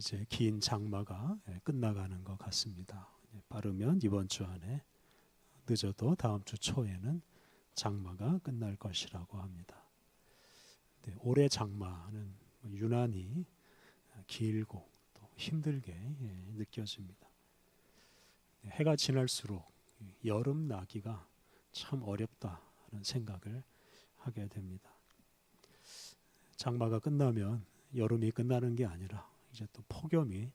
이제 긴 장마가 예, 끝나가는 것 같습니다. 예, 빠르면 이번 주 안에 늦어도 다음 주 초에는 장마가 끝날 것이라고 합니다. 네, 올해 장마는 유난히 길고 또 힘들게 예, 느껴집니다. 네, 해가 지날수록 여름 나기가 참 어렵다는 생각을 하게 됩니다. 장마가 끝나면 여름이 끝나는 게 아니라 이제 또 폭염이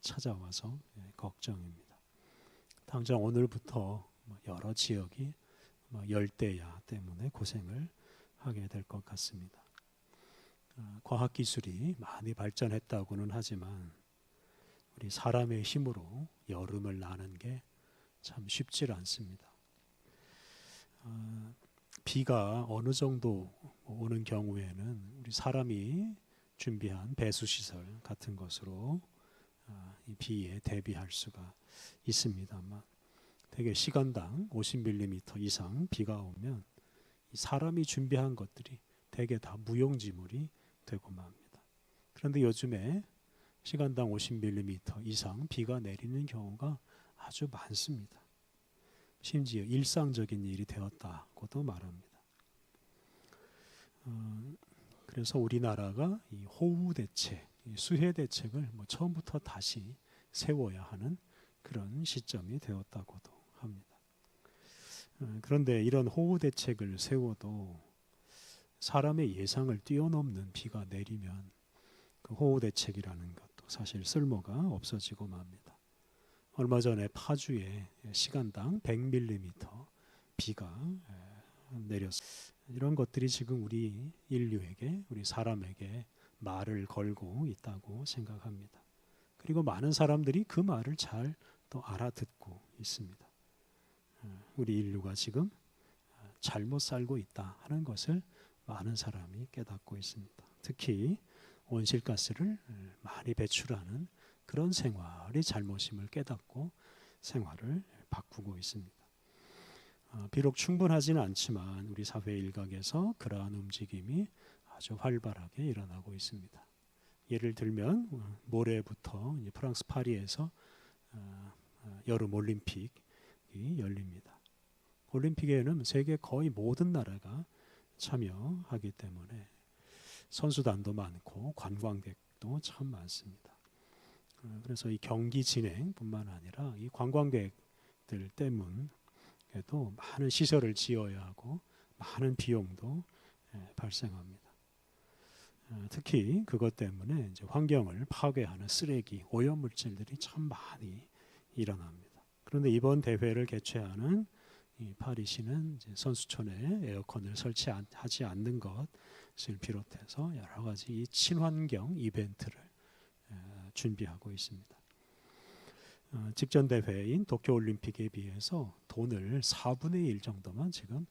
찾아와서 예, 걱정입니다. 당장 오늘부터 뭐 여러 지역이 뭐 열대야 때문에 고생을 하게 될 것 같습니다. 아, 과학 기술이 많이 발전했다고는 하지만 우리 사람의 힘으로 여름을 나는 게 참 쉽지 않습니다. 아, 비가 어느 정도 오는 경우에는 우리 사람이 준비한 배수 시설 같은 것으로 아, 이 비에 대비할 수가 있습니다만 대개 시간당 50mm 이상 비가 오면 사람이 준비한 것들이 대개 다 무용지물이 되고 맙니다. 그런데 요즘에 시간당 50mm 이상 비가 내리는 경우가 아주 많습니다. 심지어 일상적인 일이 되었다고도 말합니다. 어, 그래서 우리나라가 이 호우 대책, 이 수해 대책을 뭐 처음부터 다시 세워야 하는 그런 시점이 되었다고도 합니다. 어, 그런데 이런 호우 대책을 세워도 사람의 예상을 뛰어넘는 비가 내리면 그 호우 대책이라는 것도 사실 쓸모가 없어지고 맙니다. 얼마 전에 파주에 시간당 100mm 비가 내렸습니다. 이런 것들이 지금 우리 인류에게, 우리 사람에게 말을 걸고 있다고 생각합니다. 그리고 많은 사람들이 그 말을 잘 또 알아듣고 있습니다. 우리 인류가 지금 잘못 살고 있다 하는 것을 많은 사람이 깨닫고 있습니다. 특히 온실가스를 많이 배출하는 그런 생활이 잘못임을 깨닫고 생활을 바꾸고 있습니다. 비록 충분하지는 않지만 우리 사회 일각에서 그러한 움직임이 아주 활발하게 일어나고 있습니다. 예를 들면 모레부터 프랑스 파리에서 여름 올림픽이 열립니다. 올림픽에는 세계 거의 모든 나라가 참여하기 때문에 선수단도 많고 관광객도 참 많습니다. 그래서 이 경기 진행뿐만 아니라 이 관광객들 때문 에도 많은 시설을 지어야 하고 많은 비용도 발생합니다. 특히 그것 때문에 이제 환경을 파괴하는 쓰레기, 오염 물질들이 참 많이 일어납니다. 그런데 이번 대회를 개최하는 이 파리시는 선수촌에 에어컨을 설치하지 않는 것을 비롯해서 여러 가지 친환경 이벤트를 준비하고 있습니다. 어, 직전 대회인 도쿄 올림픽에 비해서 돈을 4분의 1 정도만 지금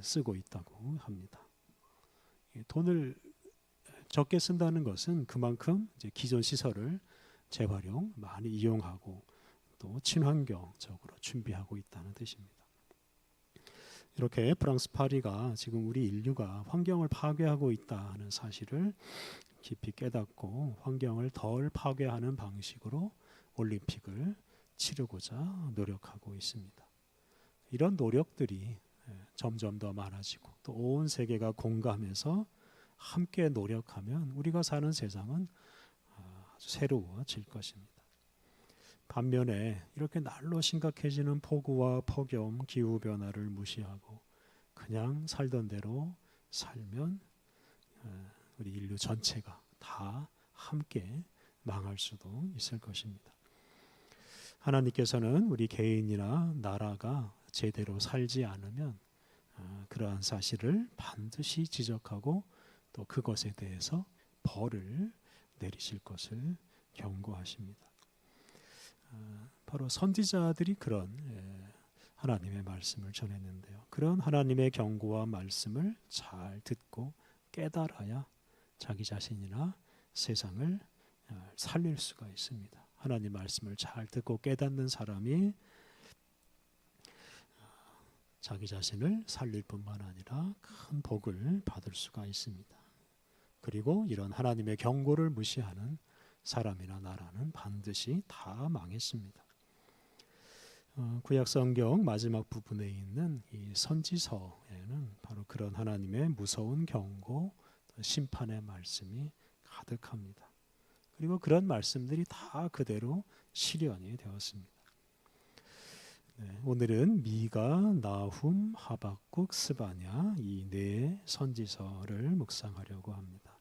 쓰고 있다고 합니다. 돈을 적게 쓴다는 것은 그만큼 기존 시설을 재활용 많이 이용하고 또 친환경적으로 준비하고 있다는 뜻입니다. 이렇게 프랑스 파리가 지금 우리 인류가 환경을 파괴하고 있다는 사실을 깊이 깨닫고 환경을 덜 파괴하는 방식으로 올림픽을 치르고자 노력하고 있습니다. 이런 노력들이 점점 더 많아지고 또 온 세계가 공감해서 함께 노력하면 우리가 사는 세상은 아주 새로워질 것입니다. 반면에 이렇게 날로 심각해지는 폭우와 폭염, 기후 변화를 무시하고 그냥 살던 대로 살면 우리 인류 전체가 다 함께 망할 수도 있을 것입니다. 하나님께서는 우리 개인이나 나라가 제대로 살지 않으면 그러한 사실을 반드시 지적하고 또 그것에 대해서 벌을 내리실 것을 경고하십니다. 바로 선지자들이 그런 하나님의 말씀을 전했는데요. 그런 하나님의 경고와 말씀을 잘 듣고 깨달아야 자기 자신이나 세상을 살릴 수가 있습니다. 하나님 말씀을 잘 듣고 깨닫는 사람이 자기 자신을 살릴 뿐만 아니라 큰 복을 받을 수가 있습니다. 그리고 이런 하나님의 경고를 무시하는 사람이나 나라는 반드시 다 망했습니다. 어, 구약 성경 마지막 부분에 있는 이 선지서에는 바로 그런 하나님의 무서운 경고, 심판의 말씀이 가득합니다. 그리고 그런 말씀들이 다 그대로 실현이 되었습니다. 네, 오늘은 미가, 나훔, 하박국, 스바냐 이 네 선지서를 묵상하려고 합니다.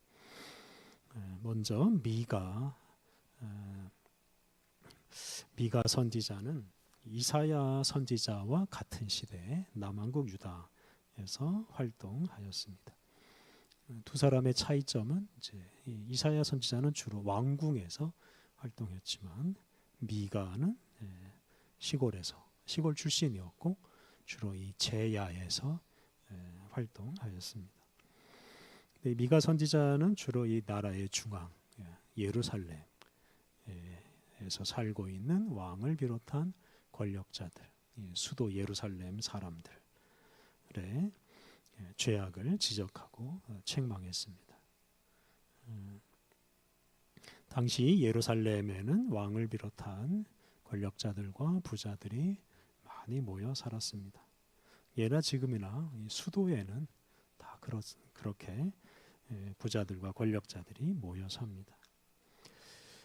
네, 먼저 미가 어, 미가 선지자는 이사야 선지자와 같은 시대에 남한국 유다에서 활동하였습니다. 두 사람의 차이점은 이제 이사야 선지자는 주로 왕궁에서 활동했지만 미가는 예, 시골에서 시골 출신이었고 주로 이 제야에서 예, 활동하였습니다. 미가 선지자는 주로 이 나라의 중앙 예, 예루살렘에서 살고 있는 왕을 비롯한 권력자들, 수도 예루살렘 사람들의 죄악을 지적하고 어, 책망했습니다. 음, 당시 예루살렘에는 왕을 비롯한 권력자들과 부자들이 많이 모여 살았습니다. 예나 지금이나 수도에는 다 그렇, 그렇게 부자들과 권력자들이 모여 삽니다.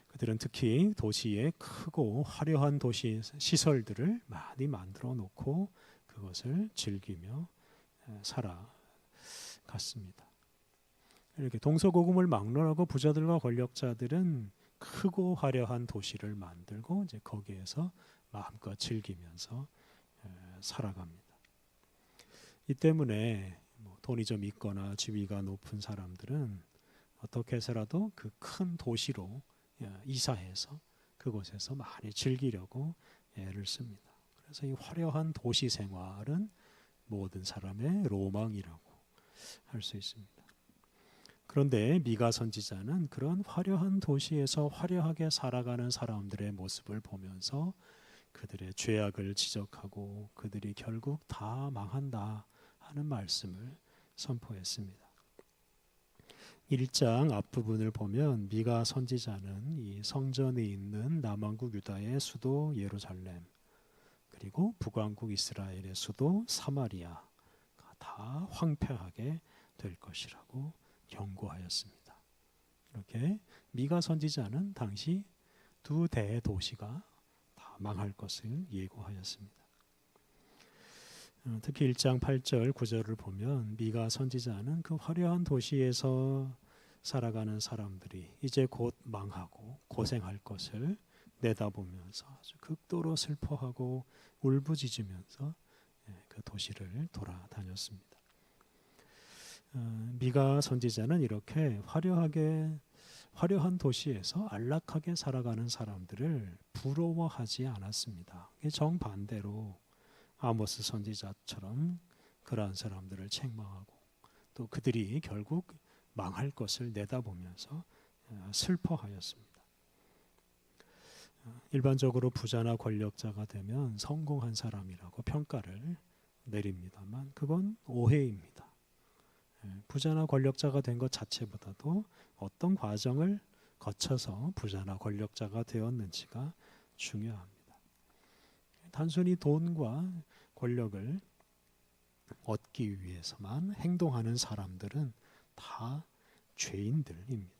그들은 특히 도시에 크고 화려한 도시 시설들을 많이 만들어 놓고 그것을 즐기며 살아갔습니다. 이렇게 동서고금을 막론하고 부자들과 권력자들은 크고 화려한 도시를 만들고 이제 거기에서 마음껏 즐기면서 살아갑니다. 이 때문에 뭐 돈이 좀 있거나 지위가 높은 사람들은 어떻게 해서라도 그 큰 도시로 이사해서 그곳에서 많이 즐기려고 애를 씁니다. 그래서 이 화려한 도시 생활은 모든 사람의 로망이라고 할 수 있습니다. 그런데 미가 선지자는 그런 화려한 도시에서 화려하게 살아가는 사람들의 모습을 보면서 그들의 죄악을 지적하고 그들이 결국 다 망한다 하는 말씀을 선포했습니다. 1장 앞부분을 보면 미가 선지자는 이 성전에 있는 남왕국 유다의 수도 예루살렘 그리고 북왕국 이스라엘의 수도 사마리아가 다 황폐하게 될 것이라고 경고하였습니다. 이렇게 미가 선지자는 당시 두 대도시가 다 망할 것을 예고하였습니다. 어, 특히 1장 8절 9절을 보면 미가 선지자는 그 화려한 도시에서 살아가는 사람들이 이제 곧 망하고 고생할 것을 내다보면서 아주 극도로 슬퍼하고 울부짖으면서 예, 그 도시를 돌아다녔습니다. 어, 미가 선지자는 이렇게 화려하게 화려한 도시에서 안락하게 살아가는 사람들을 부러워하지 않았습니다. 정반대로 아모스 선지자처럼 그러한 사람들을 책망하고 또 그들이 결국 망할 것을 내다보면서 어, 슬퍼하였습니다. 일반적으로 부자나 권력자가 되면 성공한 사람이라고 평가를 내립니다만 그건 오해입니다. 예, 부자나 권력자가 된 것 자체보다도 어떤 과정을 거쳐서 부자나 권력자가 되었는지가 중요합니다. 단순히 돈과 권력을 얻기 위해서만 행동하는 사람들은 다 죄인들입니다.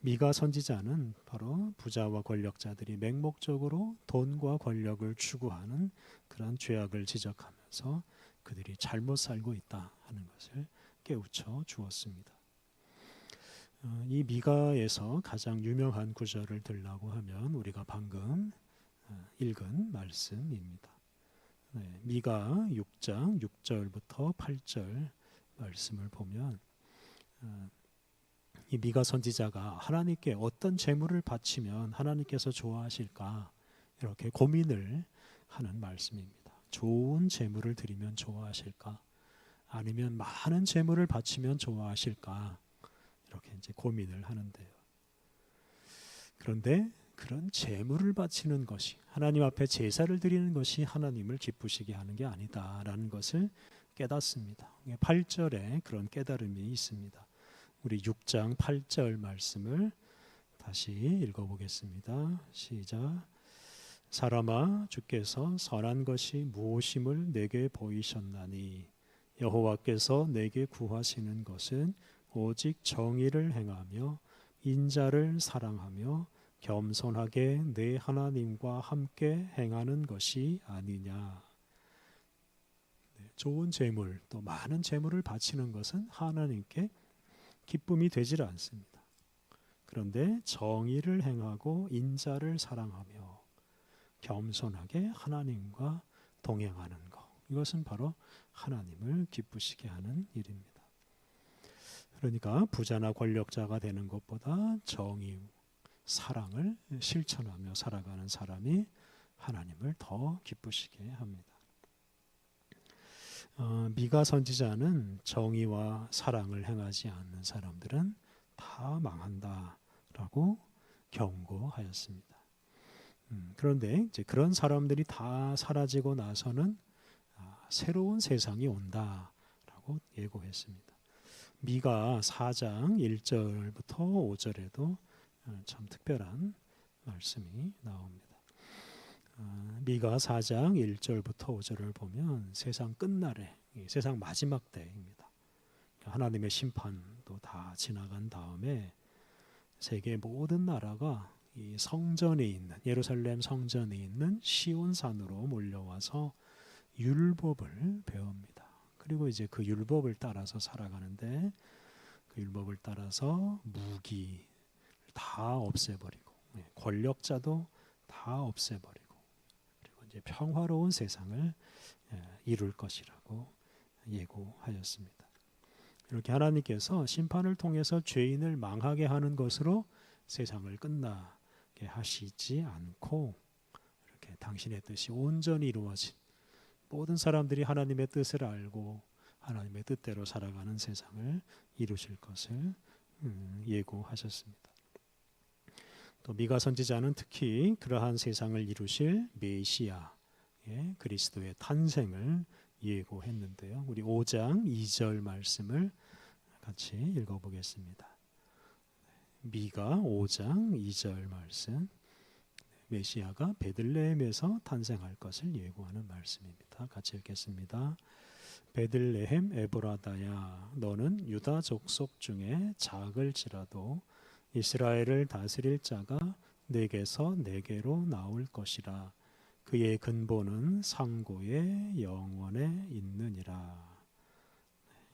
미가 선지자는 바로 부자와 권력자들이 맹목적으로 돈과 권력을 추구하는 그런 죄악을 지적하면서 그들이 잘못 살고 있다 하는 것을 깨우쳐 주었습니다. 어, 이 미가에서 가장 유명한 구절을 들라고 하면 우리가 방금 어, 읽은 말씀입니다. 네, 미가 6장 6절부터 8절 말씀을 보면 어, 이 미가 선지자가 하나님께 어떤 제물을 바치면 하나님께서 좋아하실까 이렇게 고민을 하는 말씀입니다. 좋은 제물을 드리면 좋아하실까? 아니면 많은 제물을 바치면 좋아하실까? 이렇게 이제 고민을 하는데요. 그런데 그런 제물을 바치는 것이 하나님 앞에 제사를 드리는 것이 하나님을 기쁘시게 하는 게 아니다라는 것을 깨닫습니다. 8절에 그런 깨달음이 있습니다. 우리 6장 8절 말씀을 다시 읽어보겠습니다. 시작. 사람아 주께서 선한 것이 무엇임을 내게 보이셨나니 여호와께서 내게 구하시는 것은 오직 정의를 행하며 인자를 사랑하며 겸손하게 내 하나님과 함께 행하는 것이 아니냐. 네, 좋은 재물 또 많은 재물을 바치는 것은 하나님께 기쁨이 되질 않습니다. 그런데 정의를 행하고 인자를 사랑하며 겸손하게 하나님과 동행하는 것 이것은 바로 하나님을 기쁘시게 하는 일입니다. 그러니까 부자나 권력자가 되는 것보다 정의, 사랑을 실천하며 살아가는 사람이 하나님을 더 기쁘시게 합니다. 어, 미가 선지자는 정의와 사랑을 행하지 않는 사람들은 다 망한다라고 경고하였습니다. 음, 그런데 이제 그런 사람들이 다 사라지고 나서는 아, 새로운 세상이 온다라고 예고했습니다. 미가 4장 1절부터 5절에도 어, 참 특별한 말씀이 나옵니다. 아, 미가 4장 1절부터 5절을 보면 세상 끝날에 세상 마지막 때입니다. 하나님의 심판도 다 지나간 다음에 세계 모든 나라가 이 성전에 있는 예루살렘 성전에 있는 시온산으로 몰려와서 율법을 배웁니다. 그리고 이제 그 율법을 따라서 살아가는데 그 율법을 따라서 무기 다 없애버리고 예, 권력자도 다 없애버리고 이제 평화로운 세상을 예, 이룰 것이라고 예고하였습니다. 이렇게 하나님께서 심판을 통해서 죄인을 망하게 하는 것으로 세상을 끝나게 하시지 않고 이렇게 당신의 뜻이 온전히 이루어진 모든 사람들이 하나님의 뜻을 알고 하나님의 뜻대로 살아가는 세상을 이루실 것을 음, 예고하셨습니다. 또 미가 선지자는 특히 그러한 세상을 이루실 메시아 예, 그리스도의 탄생을 예고했는데요. 우리 5장 2절 말씀을 같이 읽어보겠습니다. 미가 5장 2절 말씀 메시아가 베들레헴에서 탄생할 것을 예고하는 말씀입니다. 같이 읽겠습니다. 베들레헴 에브라다야 너는 유다 족속 중에 작을지라도 이스라엘을 다스릴 자가 내게서 내게로 나올 것이라 그의 근본은 상고의 영원에 있느니라.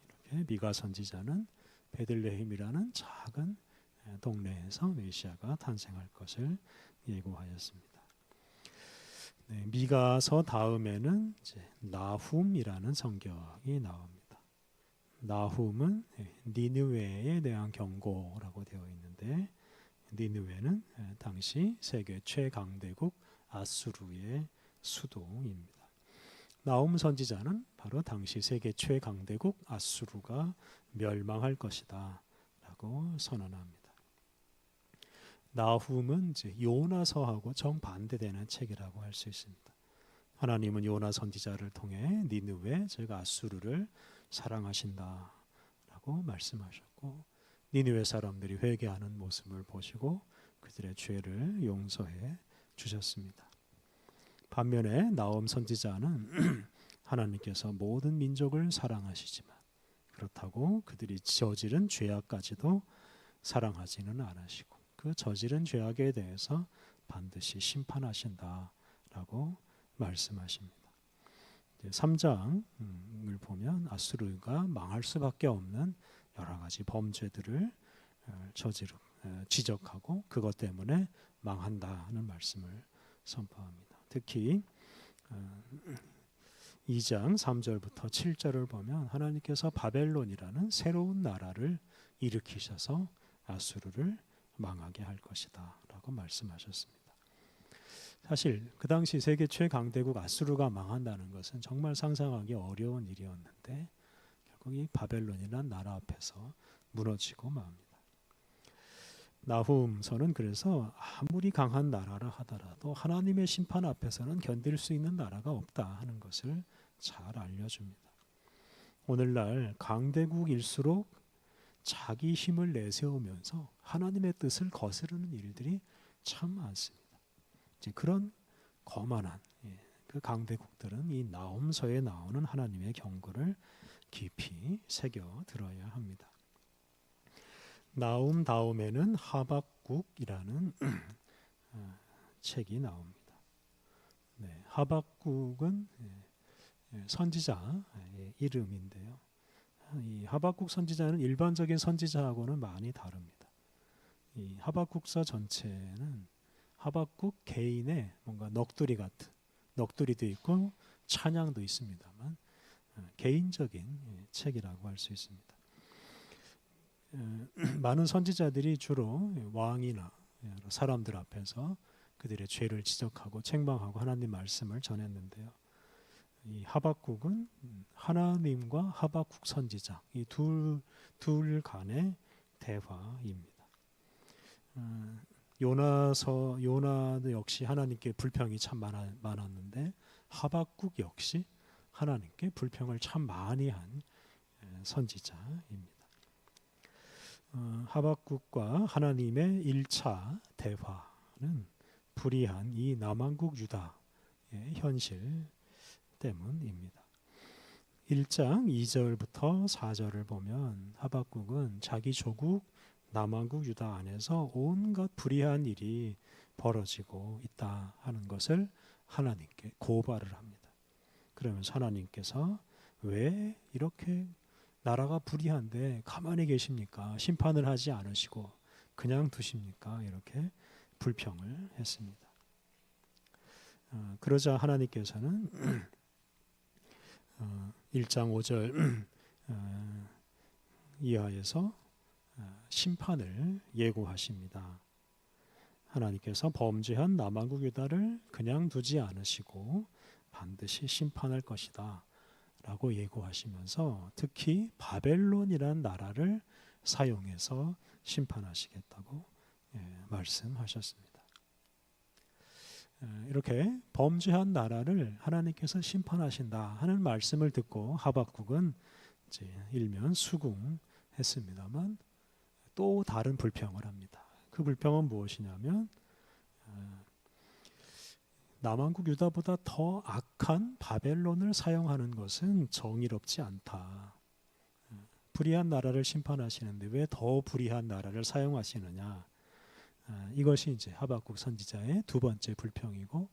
이렇게 미가 선지자는 베들레헴이라는 작은 동네에서 메시아가 탄생할 것을 예고하였습니다. 네, 미가서 다음에는 이제 나훔이라는 성경이 나옵니다. 나훔은 니느웨에 대한 경고라고 되어 있는데 니느웨는 당시 세계 최강대국 아수르의 수도입니다. 나움 선지자는 바로 당시 세계 최강대국 아수르가 멸망할 것이다 라고 선언합니다. 나훔은 이제 요나서하고 정반대되는 책이라고 할 수 있습니다. 하나님은 요나 선지자를 통해 니느웨 즉 아수르를 사랑하신다라고 말씀하셨고 니느웨 사람들이 회개하는 모습을 보시고 그들의 죄를 용서해 주셨습니다. 반면에 나옴 선지자는 하나님께서 모든 민족을 사랑하시지만 그렇다고 그들이 저지른 죄악까지도 사랑하지는 않으시고 그 저지른 죄악에 대해서 반드시 심판하신다라고 말씀하십니다. 3장을 보면 아수르가 망할 수밖에 없는 여러 가지 범죄들을 어, 저지르 어, 지적하고 그것 때문에 망한다는 말씀을 선포합니다. 특히 2장 어, 3절부터 7절을 보면 하나님께서 바벨론이라는 새로운 나라를 일으키셔서 아수르를 망하게 할 것이다라고 말씀하셨습니다. 사실 그 당시 세계 최강대국 아수르가 망한다는 것은 정말 상상하기 어려운 일이었는데 결국 이 바벨론이라는 나라 앞에서 무너지고 맙니다. 나훔서는 그래서 아무리 강한 나라라 하더라도 하나님의 심판 앞에서는 견딜 수 있는 나라가 없다 하는 것을 잘 알려줍니다. 오늘날 강대국일수록 자기 힘을 내세우면서 하나님의 뜻을 거스르는 일들이 참 많습니다. 이제 그런 거만한 예, 그 강대국들은 이 나홈서에 나오는 하나님의 경고를 깊이 새겨 들어야 합니다. 나움 다음에는 하박국이라는 어, 책이 나옵니다. 네, 하박국은 예, 예, 선지자의 이름인데요. 이 하박국 선지자는 일반적인 선지자하고는 많이 다릅니다. 이 하박국서 전체는 하박국 개인의 뭔가 넋두리 같은 넋두리도 있고 찬양도 있습니다만 어, 개인적인 예, 책이라고 할 수 있습니다. 어, 많은 선지자들이 주로 왕이나 사람들 앞에서 그들의 죄를 지적하고 책망하고 하나님 말씀을 전했는데요. 이 하박국은 하나님과 하박국 선지자 이 둘 둘 간의 대화입니다. 어, 요나서 요나도 역시 하나님께 불평이 참 많아, 많았는데 하박국 역시 하나님께 불평을 참 많이 한 선지자입니다. 어, 하박국과 하나님의 1차 대화는 불의한 이 남한국 유다의 현실 때문입니다. 1장 2절부터 4절을 보면 하박국은 자기 조국 남왕국 유다 안에서 온갖 불의한 일이 벌어지고 있다 하는 것을 하나님께 고발을 합니다. 그러면서 하나님께서 왜 이렇게 나라가 불의한데 가만히 계십니까? 심판을 하지 않으시고 그냥 두십니까? 이렇게 불평을 했습니다. 어, 그러자 하나님께서는 어, 1장 5절 어, 이하에서 어, 심판을 예고하십니다. 하나님께서 범죄한 남한국 유다를 그냥 두지 않으시고 반드시 심판할 것이다. 라고 예고하시면서 특히 바벨론이란 나라를 사용해서 심판하시겠다고 예, 말씀하셨습니다. 이렇게 범죄한 나라를 하나님께서 심판하신다 하는 말씀을 듣고 하박국은 일면 수긍했습니다만 또 다른 불평을 합니다. 그 불평은 무엇이냐면 어, 남한국 유다보다 더 악한 바벨론을 사용하는 것은 정의롭지 않다. 불의한 나라를 심판하시는데 왜 더 불의한 나라를 사용하시느냐? 아, 이것이 이제 하박국 선지자의 두 번째 불평이고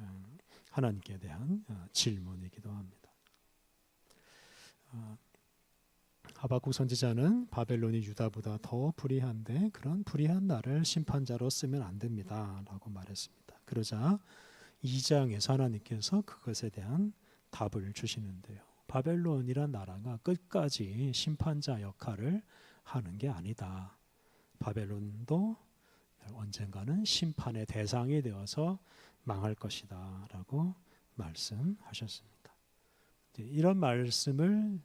음, 하나님께 대한 어, 질문이기도 합니다. 어, 하박국 선지자는 바벨론이 유다보다 더 불의한데 그런 불의한 나를 심판자로 쓰면 안 됩니다라고 말했습니다. 그러자 2장에서 하나님께서 그것에 대한 답을 주시는데요. 바벨론이란 나라가 끝까지 심판자 역할을 하는 게 아니다. 바벨론도 언젠가는 심판의 대상이 되어서 망할 것이다라고 말씀하셨습니다. 이런 말씀을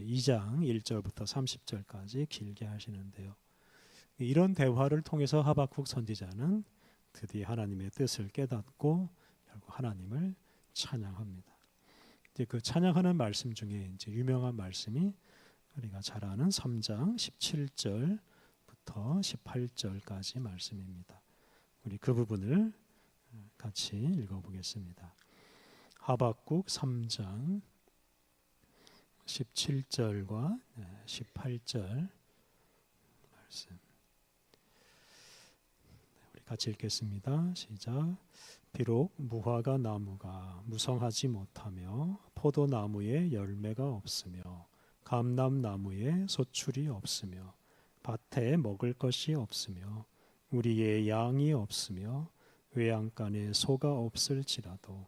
2장 1절부터 30절까지 길게 하시는데요. 이런 대화를 통해서 하박국 선지자는 드디어 하나님의 뜻을 깨닫고 결국 하나님을 찬양합니다. 이제 그 찬양하는 말씀 중에 이제 유명한 말씀이 우리가 잘 아는 3장 17절 1절부터 18절까지 말씀입니다. 우리 그 부분을 같이 읽어보겠습니다. 하박국 3장 17절과 18절 말씀. 네, 우리 같이 읽겠습니다. 시작. 비록 무화과 나무가 무성하지 못하며 포도나무에 열매가 없으며 감람나무에 소출이 없으며 밭에 먹을 것이 없으며 우리의 양이 없으며 외양간에 소가 없을지라도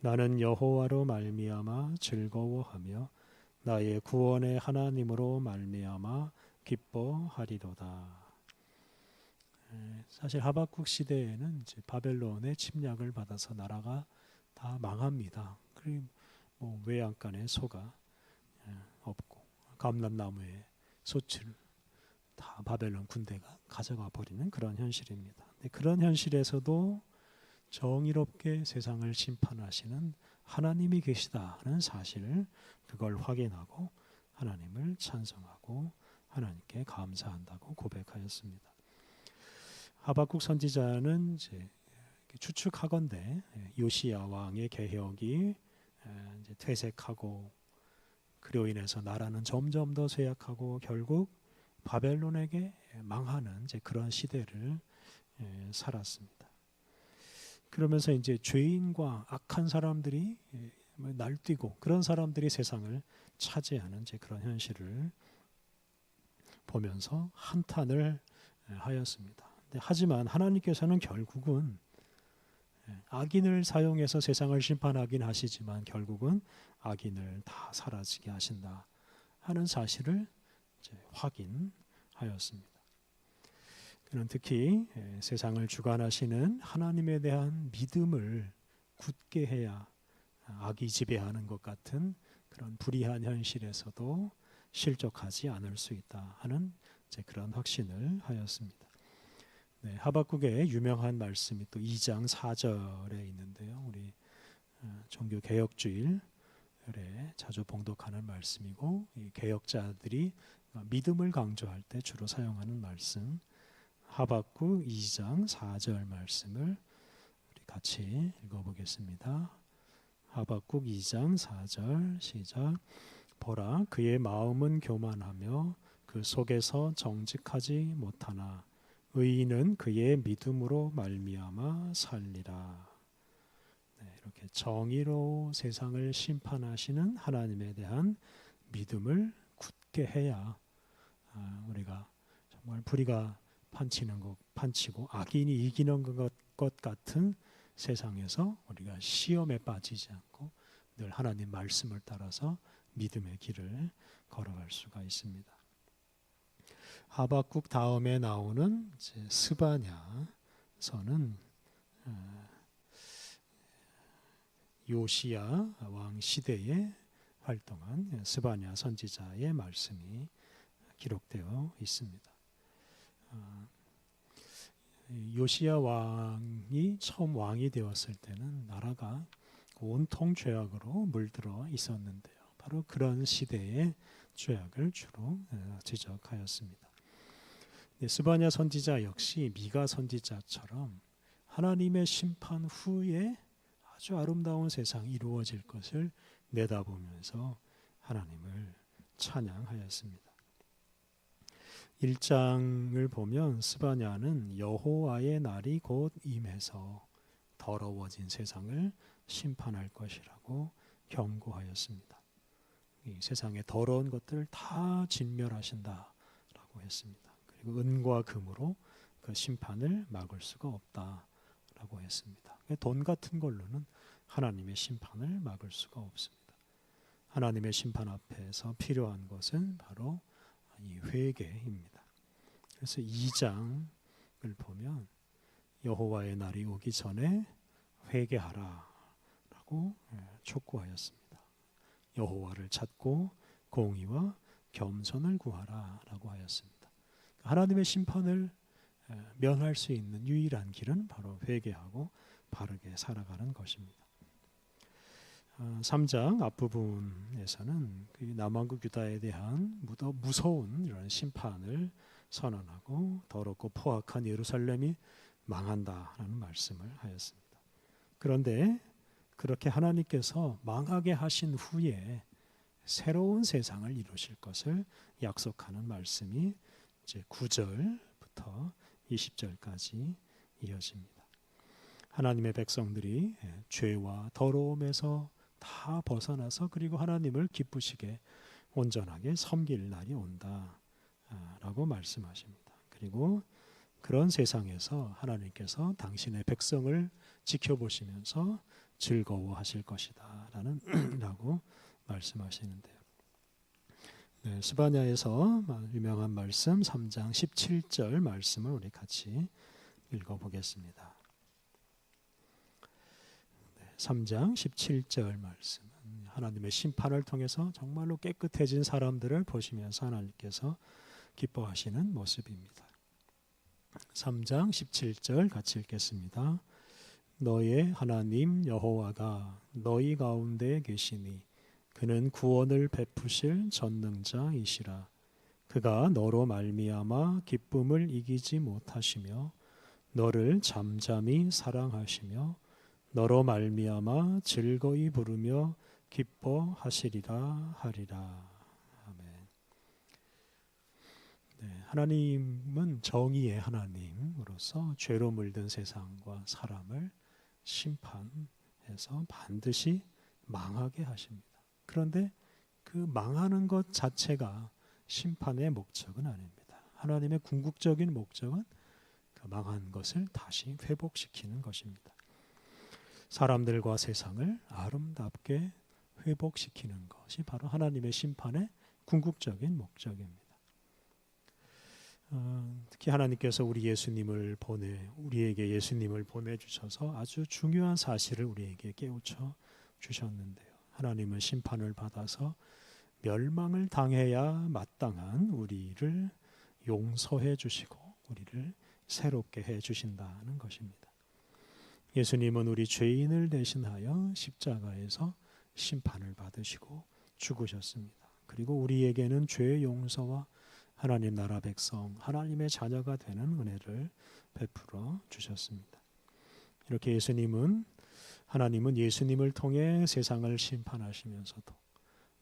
나는 여호와로 말미암아 즐거워하며 나의 구원의 하나님으로 말미암아 기뻐하리도다. 사실 하박국 시대에는 바벨론의 침략을 받아서 나라가 다 망합니다. 그리고 뭐 외양간에 소가 없고 감람나무에 소출 다 바벨론 군대가 가져가 버리는 그런 현실입니다. 그런 현실에서도 정의롭게 세상을 심판하시는 하나님이 계시다는 사실을 그걸 확인하고 하나님을 찬송하고 하나님께 감사한다고 고백하였습니다. 하박국 선지자는 이제 추측하건대 요시야 왕의 개혁이 이제 퇴색하고 그로 인해서 나라는 점점 더 쇠약하고 결국 바벨론에게 망하는 이제 그런 시대를 살았습니다. 그러면서 이제 죄인과 악한 사람들이 뭐 날뛰고 그런 사람들이 세상을 차지하는 이제 그런 현실을 보면서 한탄을 하였습니다. 하지만 하나님께서는 결국은 악인을 사용해서 세상을 심판하긴 하시지만 결국은 악인을 다 사라지게 하신다 하는 사실을 확인하였습니다. 그는 특히 세상을 주관하시는 하나님에 대한 믿음을 굳게 해야 악이 지배하는 것 같은 그런 불의한 현실에서도 실족하지 않을 수 있다 하는 그런 확신을 하였습니다. 네, 하박국의 유명한 말씀이 또 2장 4절에 있는데요. 우리 어, 종교 개혁주일에 자주 봉독하는 말씀이고 개혁자들이 믿음을 강조할 때 주로 사용하는 말씀 하박국 2장 4절 말씀을 우리 같이 읽어보겠습니다. 하박국 2장 4절 시작 보라 그의 마음은 교만하며 그 속에서 정직하지 못하나 의인은 그의 믿음으로 말미암아 살리라. 네, 이렇게 정의로 세상을 심판하시는 하나님에 대한 믿음을 굳게 해야 아, 우리가 정말 불의가 판치는 것, 판치고 악인이 이기는 것, 것 같은 세상에서 우리가 시험에 빠지지 않고 늘 하나님 말씀을 따라서 믿음의 길을 걸어갈 수가 있습니다. 하박국 다음에 나오는 스바냐서는 어, 요시야 왕 시대에 활동한 스바냐 선지자의 말씀이 기록되어 있습니다. 어, 요시야 왕이 처음 왕이 되었을 때는 나라가 온통 죄악으로 물들어 있었는데요. 바로 그런 시대의 죄악을 주로 어, 지적하였습니다. 스바냐 선지자 역시 미가 선지자처럼 하나님의 심판 후에 아주 아름다운 세상이 이루어질 것을 내다보면서 하나님을 찬양하였습니다. 1장을 보면 스바냐는 여호와의 날이 곧 임해서 더러워진 세상을 심판할 것이라고 경고하였습니다. 이 세상의 더러운 것들을 다 진멸하신다라고 했습니다. 그리고 은과 금으로 그 심판을 막을 수가 없다라고 했습니다. 돈 같은 걸로는 하나님의 심판을 막을 수가 없습니다. 하나님의 심판 앞에서 필요한 것은 바로 이 회개입니다. 그래서 2장을 보면 여호와의 날이 오기 전에 회개하라라고 예, 촉구하였습니다. 여호와를 찾고 공의와 겸손을 구하라라고 하였습니다. 하나님의 심판을 면할 수 있는 유일한 길은 바로 회개하고 바르게 살아가는 것입니다. 3장 어, 앞부분에서는 그 남왕국 유다에 대한 무서운 이런 심판을 선언하고 더럽고 포악한 예루살렘이 망한다라는 말씀을 하였습니다. 그런데 그렇게 하나님께서 망하게 하신 후에 새로운 세상을 이루실 것을 약속하는 말씀이 이제 9절부터 20절까지 이어집니다. 하나님의 백성들이 예, 죄와 더러움에서 다 벗어나서 그리고 하나님을 기쁘시게 온전하게 섬길 날이 온다라고 말씀하십니다. 그리고 그런 세상에서 하나님께서 당신의 백성을 지켜보시면서 즐거워하실 것이다라는 라고 말씀하시는데요. 네, 스바냐에서 유명한 말씀 3장 17절 말씀을 우리 같이 읽어보겠습니다. 3장 17절 말씀 하나님의 심판을 통해서 정말로 깨끗해진 사람들을 보시면서 하나님께서 기뻐하시는 모습입니다. 3장 17절 같이 읽겠습니다. 너의 하나님 여호와가 너희 가운데 계시니 그는 구원을 베푸실 전능자이시라. 그 그가 너로 말미암아 기쁨을 이기지 못하시며 너를 잠잠히 사랑하시며 너로 말미암아 즐거이 부르며 기뻐하시리라 하리라. 아멘. 네, 하나님은 정의의 하나님으로서 죄로 물든 세상과 사람을 심판해서 반드시 망하게 하십니다. 그런데 그 망하는 것 자체가 심판의 목적은 아닙니다. 하나님의 궁극적인 목적은 그 망한 것을 다시 회복시키는 것입니다. 사람들과 세상을 아름답게 회복시키는 것이 바로 하나님의 심판의 궁극적인 목적입니다. 어, 특히 하나님께서 우리 예수님을 보내 우리에게 예수님을 보내 주셔서 아주 중요한 사실을 우리에게 깨우쳐 주셨는데요. 하나님은 심판을 받아서 멸망을 당해야 마땅한 우리를 용서해 주시고 우리를 새롭게 해 주신다는 것입니다. 예수님은 우리 죄인을 대신하여 십자가에서 심판을 받으시고 죽으셨습니다. 그리고 우리에게는 죄 용서와 하나님 나라 백성, 하나님의 자녀가 되는 은혜를 베풀어 주셨습니다. 이렇게 예수님은 하나님은 예수님을 통해 세상을 심판하시면서도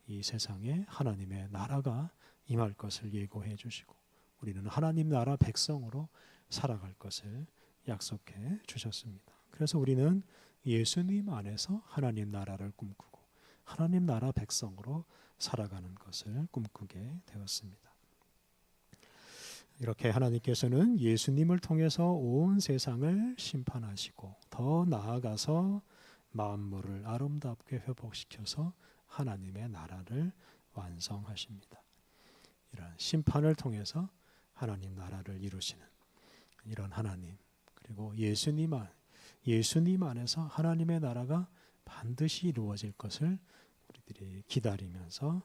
이 세상에 하나님의 나라가 임할 것을 예고해 주시고 우리는 하나님 나라 백성으로 살아갈 것을 약속해 주셨습니다. 그래서 우리는 예수님 안에서 하나님 나라를 꿈꾸고 하나님 나라 백성으로 살아가는 것을 꿈꾸게 되었습니다. 이렇게 하나님께서는 예수님을 통해서 온 세상을 심판하시고 더 나아가서 만물을 아름답게 회복시켜서 하나님의 나라를 완성하십니다. 이런 심판을 통해서 하나님 나라를 이루시는 이런 하나님 그리고 예수님 안 예수님 안에서 하나님의 나라가 반드시 이루어질 것을 우리들이 기다리면서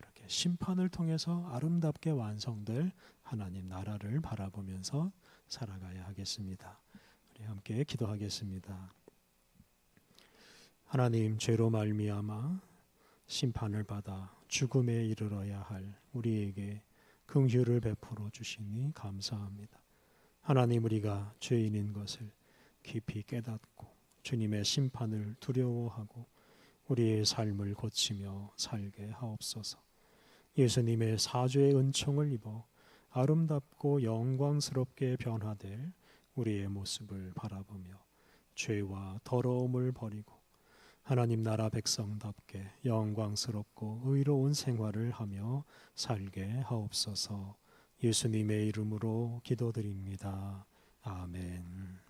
그렇게 심판을 통해서 아름답게 완성될 하나님 나라를 바라보면서 살아가야 하겠습니다. 우리 함께 기도하겠습니다. 하나님 죄로 말미암아 심판을 받아 죽음에 이르러야 할 우리에게 긍휼을 베풀어 주시니 감사합니다. 하나님 우리가 죄인인 것을 깊이 깨닫고 주님의 심판을 두려워하고 우리의 삶을 고치며 살게 하옵소서. 예수님의 사죄의 은총을 입어 아름답고 영광스럽게 변화될 우리의 모습을 바라보며 죄와 더러움을 버리고 하나님 나라 백성답게 영광스럽고 의로운 생활을 하며 살게 하옵소서 예수님의 이름으로 기도드립니다. 아멘.